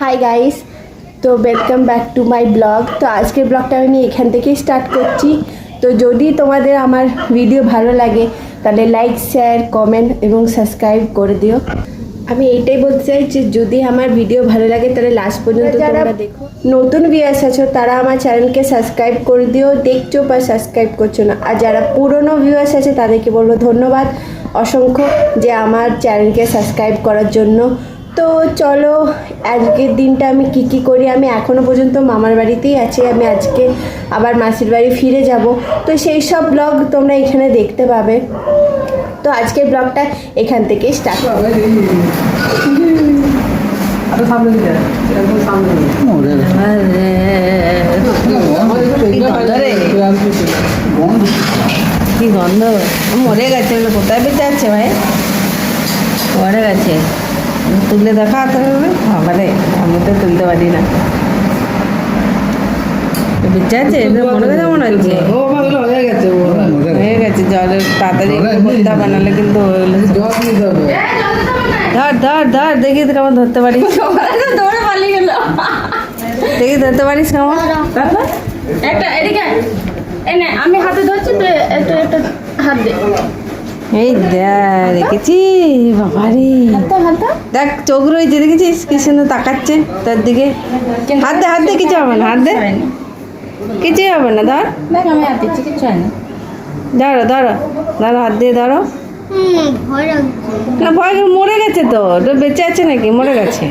High guys তো welcome back to my blog তো আজকের ব্লগটা আমি এখান থেকেই স্টার্ট করছি। তো যদি তোমাদের আমার ভিডিও ভালো লাগে, তাহলে লাইক শেয়ার কমেন্ট এবং সাবস্ক্রাইব করে দিও। আমি এইটাই বলতে চাই যে যদি আমার ভিডিও ভালো লাগে তাহলে লাস্ট পর্যন্ত তোমরা দেখো। নতুন ভিউয়ার্স আছো তারা আমার চ্যানেলকে সাবস্ক্রাইব করে দিও দেখছ বা সাবস্ক্রাইব করছ না। আর যারা পুরনো ভিউয়ার্স আছে তাদেরকে বলব ধন্যবাদ। অসংখ্য যে আমার চ্যানেলকে সাবস্ক্রাইব করার জন্য। তো চলো আজকের দিনটা আমি কি কি করি? আমি এখনও পর্যন্ত মামার বাড়িতেই আছি। আমি আজকে আবার মাসির বাড়ি ফিরে যাব। তো সেই সব ব্লগ তোমরা এখানে দেখতে পাবে। তো আজকের ব্লগটা এখান থেকে স্টার্ট হবে সামনে দিকে কি গন্ধ? মরে গেছে কোথায় বেঁচে আছে ভাই? মরে গেছে। তুলে দেখা তো বাবারে আমি তো তুলতে পারি না। আছে মনে হচ্ছে হয়ে গেছে হয়ে গেছে জলের তাড়াতাড়ি বানালে কিন্তু জল দিতে হবে ধর ধর ধর দেখি তো কেমন ধরতে পারিস। দৌড়ে পালিয়ে গেল দেখি ধরতে পারিস কেমন। একটা এদিকে এনে আমি হাতে ধরছি তো একটু একটু হাত দে। এই দেখ দেখেছি বাবারে। দেখ চোখ রয়েছে দেখেছিস? কি সুন্দর তাকাচ্ছে তার দিকে। হাত দে হাত দে কিছু হবে না হাত দে। কিছুই হবে না? ধর দেখ আমি হাত দিচ্ছি কিছু হয় না। ধরো ধরো ধরো হাত দিয়ে ধরো না ভয় করে মরে গেছে তো। তো বেঁচে আছে নাকি? মরে গেছে।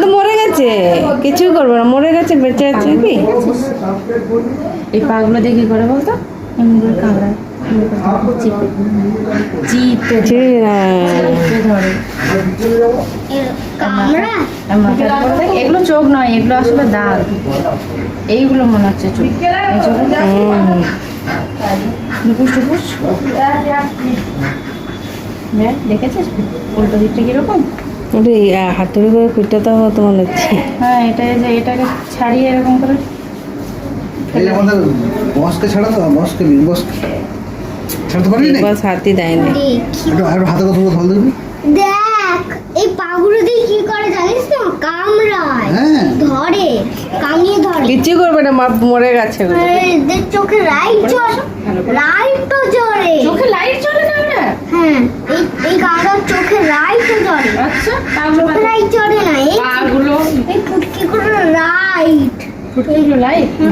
তো মরে গেছে। কিছু করব না। মরে গেছে বেঁচে আছে কি? এই পাগুলো দেখি করে বলতো? এমনি করে কামড়ায়। এগুলো চোখ নয় এগুলো আসলে দাগ। এইগুলো মনে হচ্ছে চোখ। টুকুস টুকুস দেখ দেখেছিস? উল্টো দিকটা কীরকম? ওটা এই, আহ, হাতুড়ি করে পিটাতে হবে তো মনে হচ্ছে। হ্যাঁ এটা যে এটাকে ছাড়িয়ে এরকম করে। ছাড়তে পারবি না? বাস হাতি দেয় না। একটু আর হাতে কথা বলে ধল দিবি দেখ এই পাগুলো দিয়ে কি করে জানিস তো? কামড়ায়। হ্যাঁ। ধরে কামিয়ে ধরে। কিছু করবে না মা মরে গেছে চোখে লাইট জ্বলে। লাইট তো জ্বলে। চোখে লাইট চলে না আমরা হ্যাঁ এই এই কামড়ার চোখে লাইট তো জ্বলে। আচ্ছা চোখে লাইট জ্বলে না এই পাগুলো এই ফুটকি করে লাইট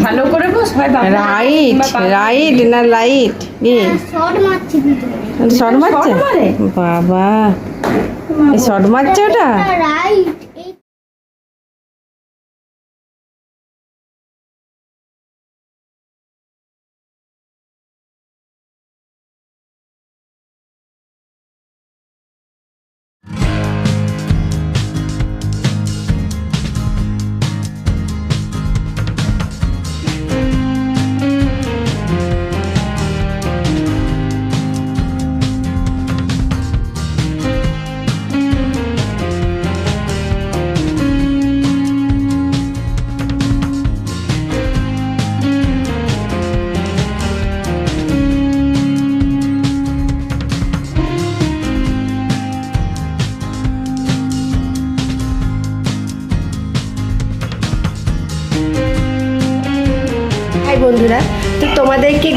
ভালো করে বস হয় বাবা। রাইট রাইট না লাইট শর্ট মারছে বাবা। শর্ট মারছে ওটা? রাইট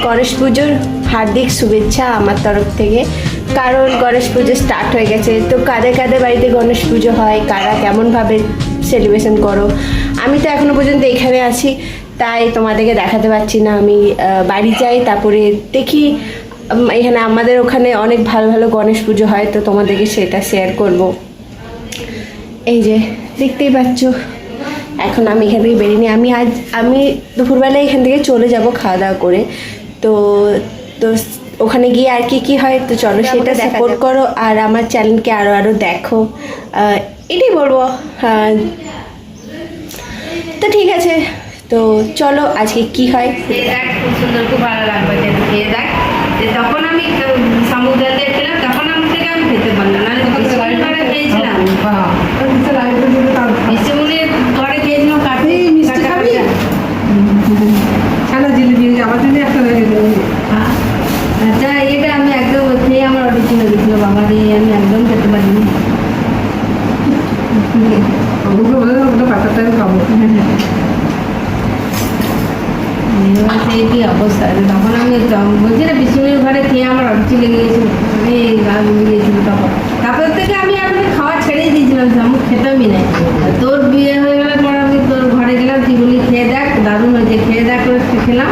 গণেশ পুজোর হার্দিক শুভেচ্ছা আমার তরফ থেকে। কারণ গণেশ পুজো স্টার্ট হয়ে গেছে, তো কাদের কাদের বাড়িতে গণেশ পুজো হয়, কারা কেমনভাবে সেলিব্রেশন করো? আমি তো এখনও পর্যন্ত এখানে আছি, তাই তোমাদেরকে দেখাতে পারছি না। আমি বাড়ি যাই, তারপরে দেখি এখানে আমাদের ওখানে অনেক ভালো ভালো গণেশ পুজো হয়, তো তোমাদেরকে সেটা শেয়ার করব। এই যে, দেখতেই পাচ্ছ, এখন আমি এখান থেকে বেরিয়ে আমি আজ, আমি দুপুরবেলায় এখান থেকে চলে যাব খাওয়া দাওয়া করে। তো তো ওখানে গিয়ে আর কি কি হয় তো চলো সেটা সাপোর্ট করো আর আমার চ্যানেলকে আরও আরও দেখো। আহ, এটাই বলব। হ্যাঁ। তো ঠিক আছে। তো চলো আজকে কি হয়? দেখ খুব সুন্দর খুব ভালো লাগবে। খেয়ে দেখ তখন আমি সমুদ্র দিয়ে ছিলাম তখন আমি থেকে আমি খেতে পারলাম না তখন শনিবারে খেয়েছিলাম হ্যাঁ কিছু লাইট দিতে তার মিষ্টিমুনি ঘরে খেয়েছিলাম কাটে এই মিষ্টি কাটা খাবি? কাটা। ছানা জিলিপি আমার জন্য একটা রেখে দেবো আচ্ছা এটা আমি একদম খেয়ে আমার অর্ডার চলে গেছিল বাবা রে আমি একদম খেতে পারিনি ওগুলো বলে ওগুলো পাতাটা আমি খাব এবার সেই কি অবস্থা তখন আমি বলছি না বিষ্ণুর ঘরে খেয়ে আমার অরুচি লেগে গেছিল এই গা গুলি গিয়েছিল তখন তারপর থেকে আমি আপনাকে খাওয়া ছেড়েই দিয়েছিলাম। আমি খেতামই নাই। তোর বিয়ে হয়ে গেলে পর আমি তোর ঘরে গেলাম, তুই বলি খেয়ে দেখ, দারুণ হয়েছে, খেয়ে দেখ খেলাম।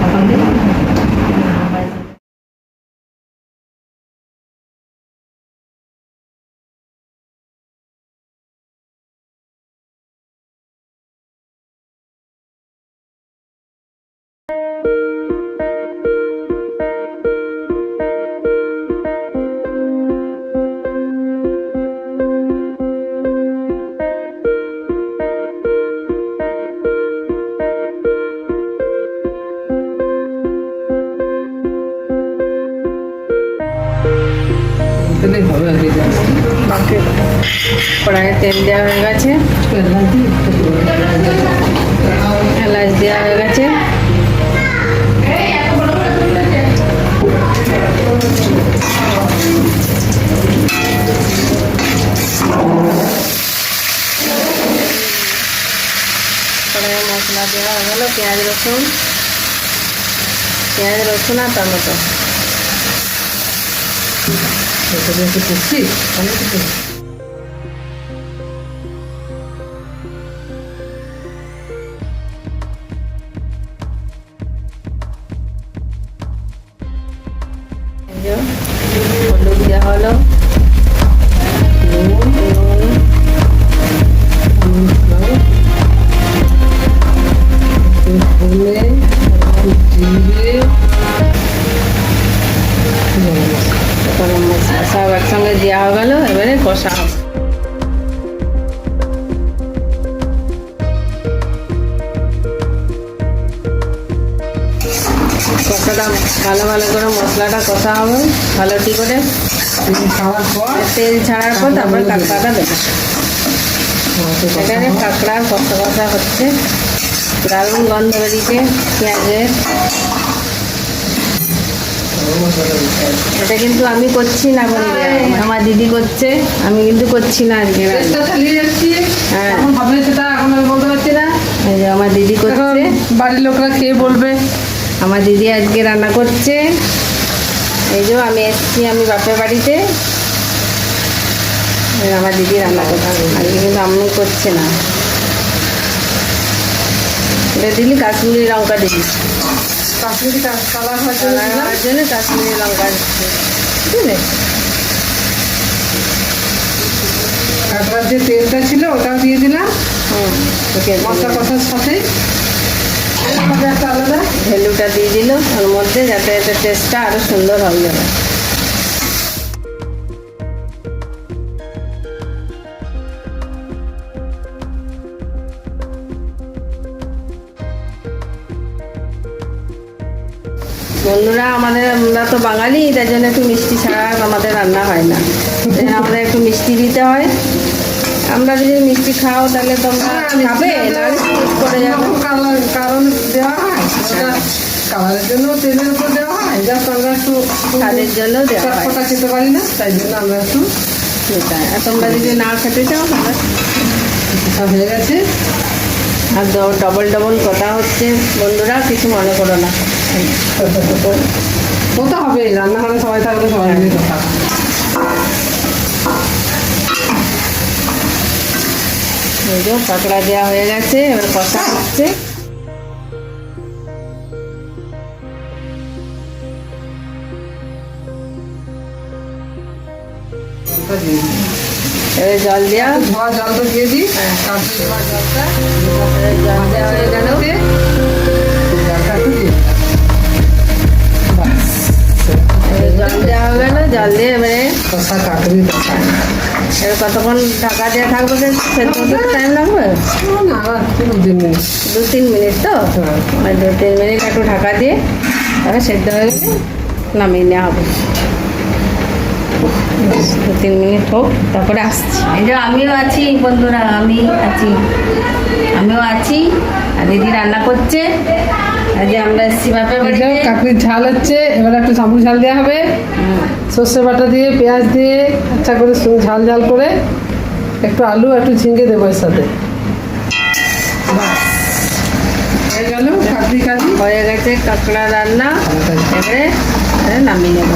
তখন থেকে তেল দেওয়া হয়ে গেছে। এলাচ দেওয়া হয়ে গেছে। মশলা দেওয়া হয়ে গেল, পেঁয়াজ, রসুন। পেঁয়াজ, রসুন আর টমেটো। একটু করছি যে হলুদ দেওয়া হলো সব একসঙ্গে দেওয়া হয়ে গেল এবারে কষা হবে। ভালো ভালো করে মশলাটা কষা হবে। ভালো ঠিক করে? তেল ছাড়ার পর তারপরে কাঁকড়াটা দেবে। এখানে কাঁকড়া কষা কষা হচ্ছে। দারুণ গন্ধ বেরিয়েছে পেঁয়াজের। এটা কিন্তু আমি করছি না বন্ধুরা আমার দিদি করছে আমি কিন্তু করছি না আজকে হ্যাঁ। আমার দিদি করছে। বাড়ির লোকরা খেয়ে বলবে। আমার দিদি আজকে রান্না করছে। এই যে আমি এসেছি আমি বাপের বাড়িতে। আমার দিদি রান্না করছে আজকে কিন্তু আমি করছে না। এটা দিলি কাশ্মীরি লঙ্কা দিলি। কাশ্মীরি কালার হওয়ার জন্য কাশ্মীরি লঙ্কা দিচ্ছে। বুঝলে? কাঁকড়ার যে তেলটা ছিল ওটাও দিয়ে দিলাম। হুম ওকে মশলা কষার সাথে। ভেলুটা দিয়ে দিল ওর মধ্যে যাতে এতে টেস্টটা আরও সুন্দর হয়ে যাবে। বন্ধুরা, আমাদের আমরা তো বাঙালি তার জন্য একটু মিষ্টি ছাড়া আমাদের রান্না হয় না। তাই আমাদের একটু মিষ্টি দিতে হয়। আমরা যদি মিষ্টি খাও তাহলে তোমরা খাবে? করে যাবে। কালার কারণ দেওয়া হয়। কালারের জন্য তেলের উপর দেওয়া হয়। যা আমরা একটু জন্য দেওয়া হয়। খেতে পারি না তাই জন্য আমরা একটু সেটাই। আর তোমরা যদি না খেতে চাও তাহলে হয়ে গেছে। আর ডবল ডবল কথা হচ্ছে। বন্ধুরা কিছু মনে করো না। তো হবে রান্নাঘরে সবাই থাকলে সবাই কথা এই যে কাঁকড়া দেওয়া হয়ে গেছে এবার কষা হচ্ছে। এবার জল দেওয়া। ধোয়া জলটা দিয়ে দিই কাঁচি ধোয়া জলটা। জল দেওয়া হয়ে গেল জল দেওয়া হয়ে গেল জল দিয়ে এবারে কষা কাকড়ি কতক্ষণ ঢাকা দেওয়া থাকবে টাইম লাগবে? দু তিন মিনিট তো? হ্যাঁ। দু তিন মিনিট একটু ঢাকা দিয়ে তারপরে সেদ্ধ হয়ে গেলে নামিয়ে নেওয়া হবে। দু তিন মিনিট হোক, তারপরে আসছি। এই যে আমিও আছি, বন্ধুরা, আমি আছি। আমিও আছি, আর দিদি রান্না করছে। কাকুরির ঝাল হচ্ছে এবার একটু সামুর ঝাল দেওয়া হবে। সর্ষে বাটা দিয়ে পেঁয়াজ দিয়ে আচ্ছা করে ঝাল ঝাল করে একটু আলু একটু ঝিঙ্গে দেবো এর সাথে। হয়ে গেল কাকড়ি কাজি। হয়ে গেছে কাঁকড়া রান্না। এবারে নামিয়ে নেব।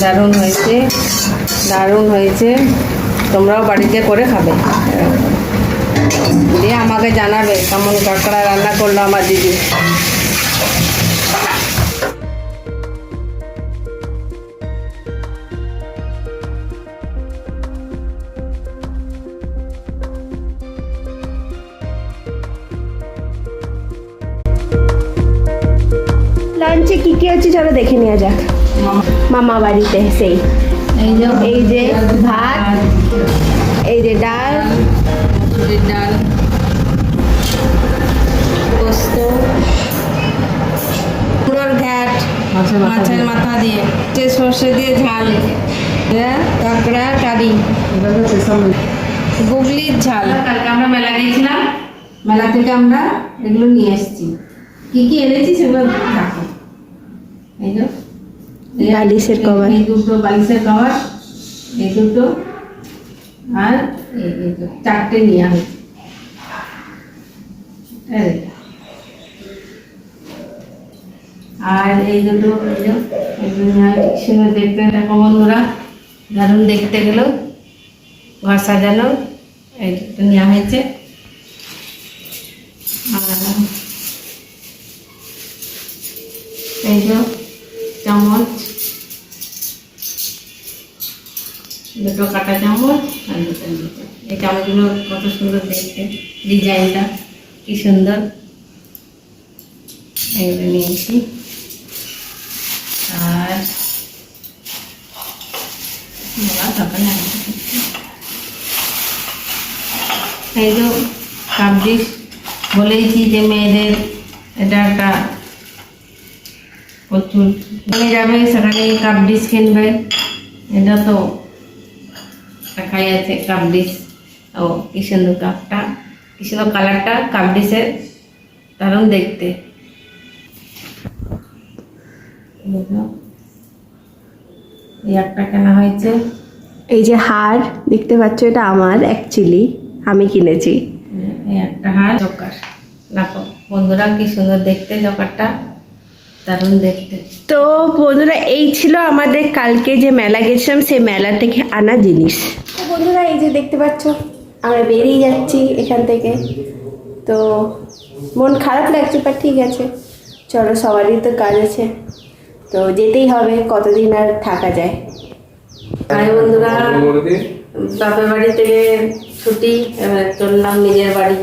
দারুণ হয়েছে দারুণ হয়েছে। তোমরাও বাড়িতে করে খাবে। দিয়ে আমাকে জানাবে কেমন কাঁকড়া রান্না করল আমার দিদি। লাঞ্চে কি কি হচ্ছে চলো দেখে নেওয়া যাক। মামা বাড়িতে সেই। এই যে ভাত এই যে ডাল ডাল পোস্ত কুমড়োর ঘ্যাট মাছের মাথা দিয়ে। যে সর্ষে দিয়ে ঝাল কাঁকড়া কারি। গুগলির ঝাল। কালকে আমরা মেলা গিয়েছিলাম। মেলা থেকে আমরা এগুলো নিয়ে এসেছি। কি কি এনেছি সেগুলো এই যে বালিশের cover। এই দুটো বালিশের কভার এই দুটো আর এই চারটে নেওয়া হয়েছে আর এই দুটো। সুন্দর দেখতে দেখো বন্ধুরা দারুণ দেখতে গেলেও ঘর সাজানো এই দুটো নেওয়া হয়েছে আর এই যে চামচ, দুটো কাটা চামচ আর দুটো দুটো এই চামচগুলো কত সুন্দর দেখতে, ডিজাইনটা কি সুন্দর। এইগুলো নিয়েছি। আর সকালে। এই যে ডিশ, বলেইছি যে মেয়েদের এটা একটা প্রচুর। নিয়ে যাবে সেখানে কাপ ডিশ কিনবে। এটা তো দেখাই আছে কাপ ডিশ ও কি সুন্দর কাপটা কি সুন্দর কালারটা কাপ ডিশের দারুণ দেখতে। দেখো। এই একটা কেনা হয়েছে। এই যে হার দেখতে পাচ্ছ এটা আমার অ্যাকচুয়ালি আমি কিনেছি। এই একটা হার জকার দেখো বন্ধুরা কি সুন্দর দেখতে জকারটা দারুণ দেখতে। তো বন্ধুরা এই ছিল আমাদের কালকে যে মেলা গেছিলাম সেই মেলা থেকে আনা জিনিস। তো বন্ধুরা এই যে দেখতে পাচ্ছ আমরা বেরিয়ে যাচ্ছি এখান থেকে। তো মন খারাপ লাগছে বা ঠিক আছে। চলো সবারই তো কাজ আছে। তো যেতেই হবে কতদিন আর থাকা যায়। আর বন্ধুরা বাপের বাড়ি থেকে ছুটি চললাম নিজের বাড়ি।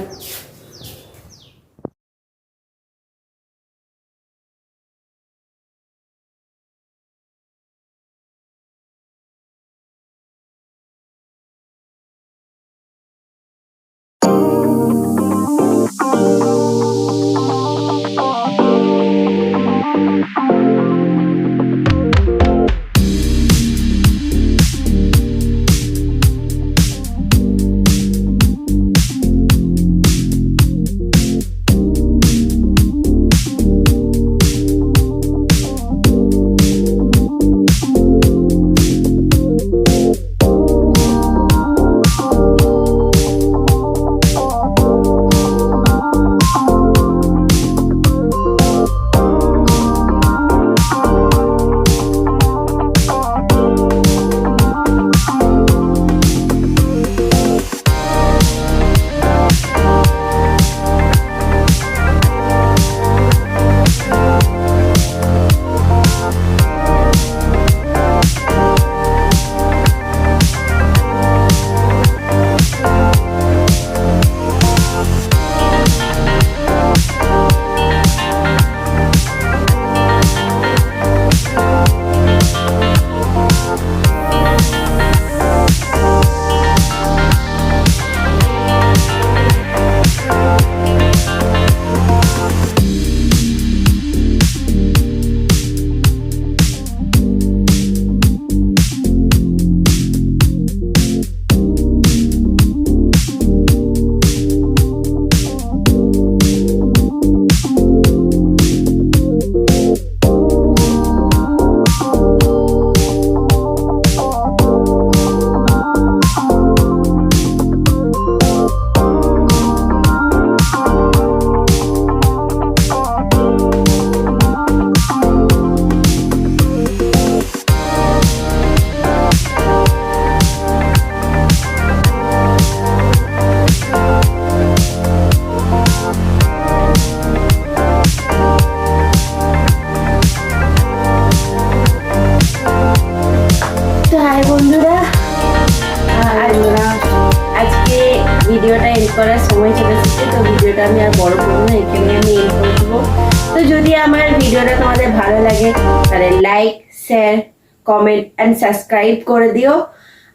কমেন্ট অ্যান্ড সাবস্ক্রাইব করে দিও।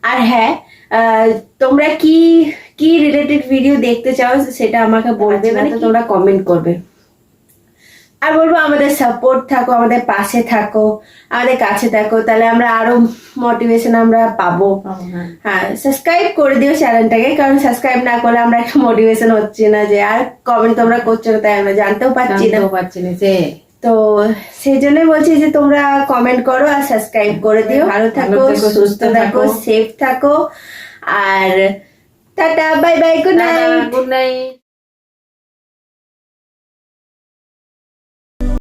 আর হ্যাঁ তোমরা কি কি রিলেটেড ভিডিও দেখতে চাও সেটা আমাকে বলবে মানে তোমরা কমেন্ট করবে। আর বলব আমাদের সাপোর্ট থাকো আমাদের পাশে থাকো আমাদের কাছে থাকো তাহলে আমরা আরও মোটিভেশন আমরা পাবো। হ্যাঁ। সাবস্ক্রাইব করে দিও চ্যানেলটাকে কারণ সাবস্ক্রাইব না করলে আমরা একটা মোটিভেশন হচ্ছে না যে আর কমেন্ট তোমরা করছ না তাই আমরা জানতেও পারছি না। পারছি না যে তো সেই জন্যই বলছি যে তোমরা কমেন্ট করো আর সাবস্ক্রাইব করে দিও। ভালো থাকো সুস্থ থাকো। সেফ থাকো। আর tata bye bye good night good night